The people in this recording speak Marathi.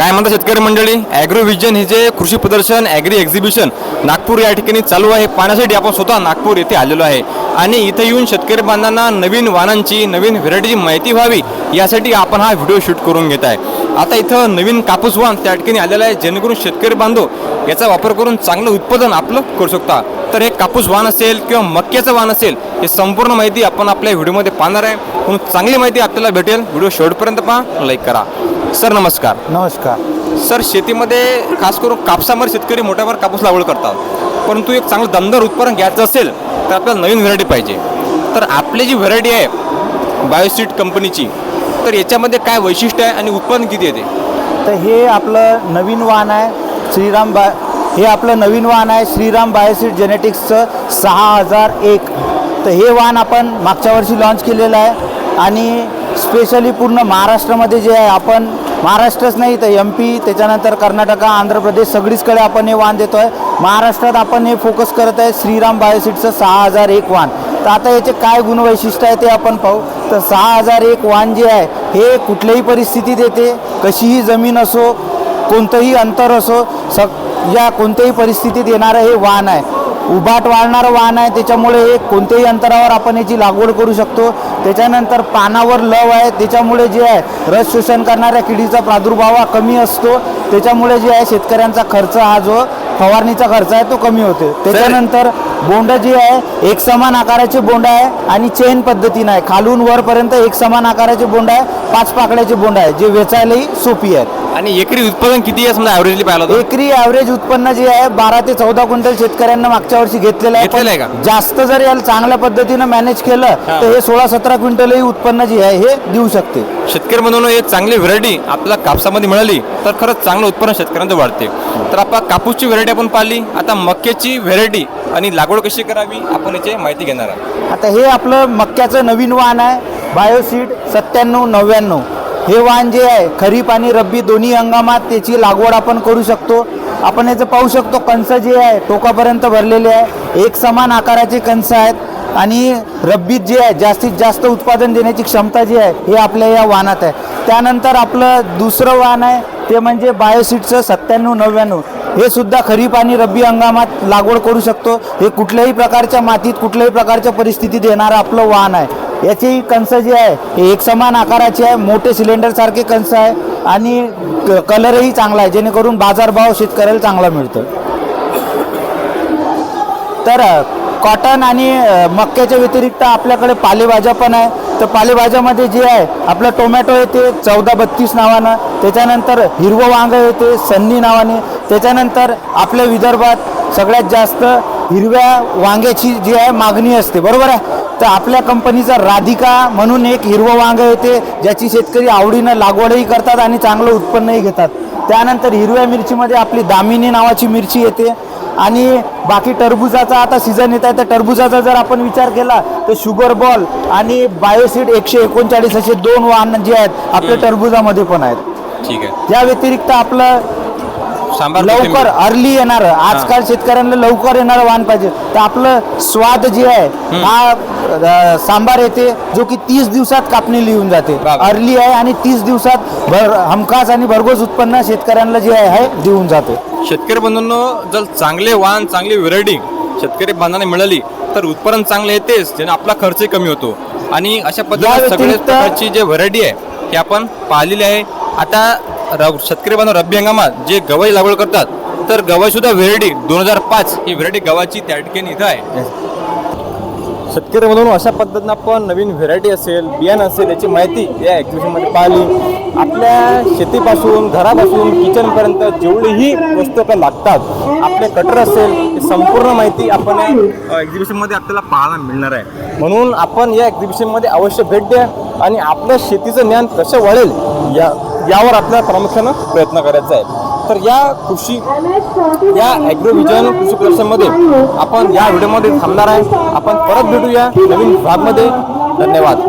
काय म्हणतात शेतकरी मंडळी? ॲग्रो विजन हे जे कृषी प्रदर्शन ॲग्री एक्झिबिशन नागपूर या ठिकाणी चालू आहे. पाहण्यासाठी आपण स्वतः नागपूर येथे आलेलो आहे. आणि इथं येऊन शेतकरी बांधवांना नवीन वाहनांची नवीन व्हेरायटीची माहिती व्हावी यासाठी आपण हा व्हिडिओ शूट करून घेत आहे. आता इथं नवीन कापूस वाहन त्या ठिकाणी आलेलं आहे. जेणेकरून शेतकरी बांधव याचा वापर करून चांगलं उत्पादन आपलं करू शकता. तर हे कापूस वाहन असेल किंवा मक्याचं वाहन असेल हे संपूर्ण माहिती आपण आपल्या व्हिडिओमध्ये पाहणार आहे. म्हणून चांगली माहिती आपल्याला भेटेल. व्हिडिओ शेवटपर्यंत पहा लाईक करा. सर नमस्कार. नमस्कार. सर शेतीमध्ये खास करून कापसामध्ये शेतकरी मोठ्या प्रमाणात कापूस लागवड करतात. परंतु एक चांगलं दमदार उत्पादन घ्यायचं असेल तर आपल्याला नवीन व्हरायटी पाहिजे. तर आपली जी व्हरायटी आहे बायोसीट कंपनीची तर याच्यामध्ये काय वैशिष्ट्य आहे आणि उत्पादन किती येते? तर हे आपलं नवीन वाहन आहे श्रीराम बा हे आपलं नवीन वाहन आहे श्रीराम बायोसिट जेनेटिक्सचं सहा हजार एक. तर हे वाहन आपण मागच्या वर्षी लॉन्च केलेलं आहे. आणि स्पेशली पूर्ण महाराष्ट्रामध्ये जे आहे आपण महाराष्ट्रच नाही तर एम पी त्याच्यानंतर कर्नाटका आंध्र प्रदेश सगळीचकडे आपण हे वाहन देतो आहे महाराष्ट्रात आपण हे फोकस करत आहे श्रीराम बायोसिटचं सहा हजार एक वाहन तर आता याचे काय गुणवैशिष्ट्य आहे ते आपण पाहू. तर सहा हजार एक वाहन जे आहे हे कुठल्याही परिस्थितीत येते. कशीही जमीन असो कोणतंही अंतर असो सग या कोणत्याही परिस्थितीत येणारं हे वाहन आहे. उभाट वाढणारं वाहन आहे त्याच्यामुळे हे कोणत्याही अंतरावर आपण याची लागवड करू शकतो. त्याच्यानंतर पानावर लव आहे त्याच्यामुळे जे आहे रस शोषण करणाऱ्या किडीचा प्रादुर्भाव हा कमी असतो. त्याच्यामुळे जे आहे शेतकऱ्यांचा खर्च हा जो फवारणीचा खर्च आहे तो कमी होतो. त्याच्यानंतर बोंड जे आहे एक समान आकाराचे बोंड आहे आणि चेन पद्धतीनं आहे. खालून वरपर्यंत एक समान आकाराचे बोंड आहे. पाच पाकड्याचे बोंड आहे जे वेचायलाही सोपी आहेत आणि एकरी उत्पादन किती आहे समजा ॲव्हरेजली पाहिलं तर? एकरी ॲव्हरेज उत्पन्न जे आहे बारा ते चौदा क्विंटल शेतकऱ्यांना मागच्या वर्षी घेतलेलं आहे. घेतलेलं आहे पण का? जास्त जर याला चांगल्या पद्धतीनं मॅनेज केलं. तर हे सोळा सतरा क्विंटलही उत्पन्न जे आहे हे देऊ शकते. शेतकरी म्हणून एक चांगली व्हरायटी आपल्याला कापसामध्ये मिळाली तर खरंच चांगलं उत्पन्न शेतकऱ्यांचं वाढते. तर आपण कापूसची व्हरायटी आपण पाहिली आता मक्याची व्हरायटी आणि लागवड कशी करावी आपण याची माहिती घेणार आहे आता हे आपलं मक्याचं नवीन वाहन आहे बायोसीड सत्त्याण्णव नव्याण्णव. हे वाण जे आहे खरीप आणि रब्बी दोन्ही हंगामात त्याची लागवड आपण करू शकतो. आपण याचं पाहू शकतो कणसं जे आहे टोकापर्यंत भरलेले आहे. एक समान आकाराचे कणस आहेत. आणि रब्बीत जे आहे जास्तीत जास्त उत्पादन देण्याची क्षमता जी आहे हे आपल्या या वाहनात आहे. त्यानंतर आपलं दुसरं वाहन आहे ते म्हणजे बायोसीटचं सत्त्याण्णव नव्याण्णव. हे सुद्धा खरीप आणि रब्बी हंगामात लागवड करू शकतो. हे कुठल्याही प्रकारच्या मातीत कुठल्याही प्रकारच्या परिस्थितीत येणारं आपलं वाहन आहे. याची कंस जी आहे हे एक समान आकाराची आहे मोठे सिलेंडर सारखे कंस आहे आणि क- कलरही चांगला आहे. जेणेकरून बाजारभाव शेतकऱ्याला चांगला मिळतो. तर कॉटन आणि मक्याच्या व्यतिरिक्त आपल्याकडे पालेभाज्या पण आहे. तर पालेभाज्यामध्ये जे आहे आपलं टोमॅटो आहे ते चौदा बत्तीस नावानं त्याच्यानंतर हिरवं वांग येते सन्नी नावाने. त्याच्यानंतर आपल्या विदर्भात सगळ्यात जास्त हिरव्या वांग्याची जी आहे मागणी असते. बरोबर आहे? तर आपल्या कंपनीचा राधिका म्हणून एक हिरवं वांग येते ज्याची शेतकरी आवडीनं लागवडही करतात आणि चांगलं उत्पन्नही घेतात. त्यानंतर हिरव्या मिरचीमध्ये आपली दामिनी नावाची मिरची येते. आणि बाकी टरबुजाचा आता सीझन येत आहे. तर टरबुजाचा जर आपण विचार केला तर शुगर बॉल आणि बायोसीड एकशे एकोणचाळीस असे दोन वाहन जे आहेत आपल्या टरबुजामध्ये पण आहेत. ठीक आहे. या व्यतिरिक्त आपलं सांबार लवकर अर्ली येणार. आजकाल शेतकऱ्यांना लवकर येणारं वाहन पाहिजे. तर आपलं स्वाद जे आहे हा सांबार येते जो की तीस दिवसात कापणी लिहून जाते. अर्ली आहे आणि तीस दिवसात भर हमखास आणि भरघोस उत्पन्न शेतकऱ्यांना जे आहे हे देऊन जाते. शेतकरी बंधूंनो जर चांगले वाहन चांगली व्हरायटी शेतकरी बांधवांना मिळाली तर उत्पादन चांगलं येतेच ज्याने आपला खर्चही कमी होतो. आणि अशा पद्धतीने सगळ्या प्रकारची जे व्हरायटी आहे ती आपण पाहिलेली आहे. आता र शेतकरी बांधव रब्बी हंगामात जे गवाई लागवड करतात तर गवाई सुद्धा व्हेरायटी दोन हजार पाच ही व्हेरायटी गव्हाची त्या ठिकाणी इथं आहे. शेतकरी म्हणून अशा पद्धतीनं आपण नवीन व्हेरायटी असेल बियाणं असेल याची माहिती या एक्झिबिशनमध्ये पाहिली. आपल्या शेतीपासून घरापासून किचनपर्यंत जेवढीही वस्तू लागतात आपले कटर असेल ही संपूर्ण माहिती आपण या एक्झिबिशनमध्ये आपल्याला पाहायला मिळणार आहे. म्हणून आपण या एक्झिबिशनमध्ये अवश्य भेट द्या आणि आपल्या शेतीचं ज्ञान कसं वाढेल या यावर आपल्याला प्रामुख्यानं प्रयत्न करायचा आहे. तर या कृषी या ॲग्रोविजन कृषी प्रदर्शनमध्ये आपण या व्हिडिओमध्ये थांबणार आहे. आपण परत भेटूया नवीन भागमध्ये. धन्यवाद.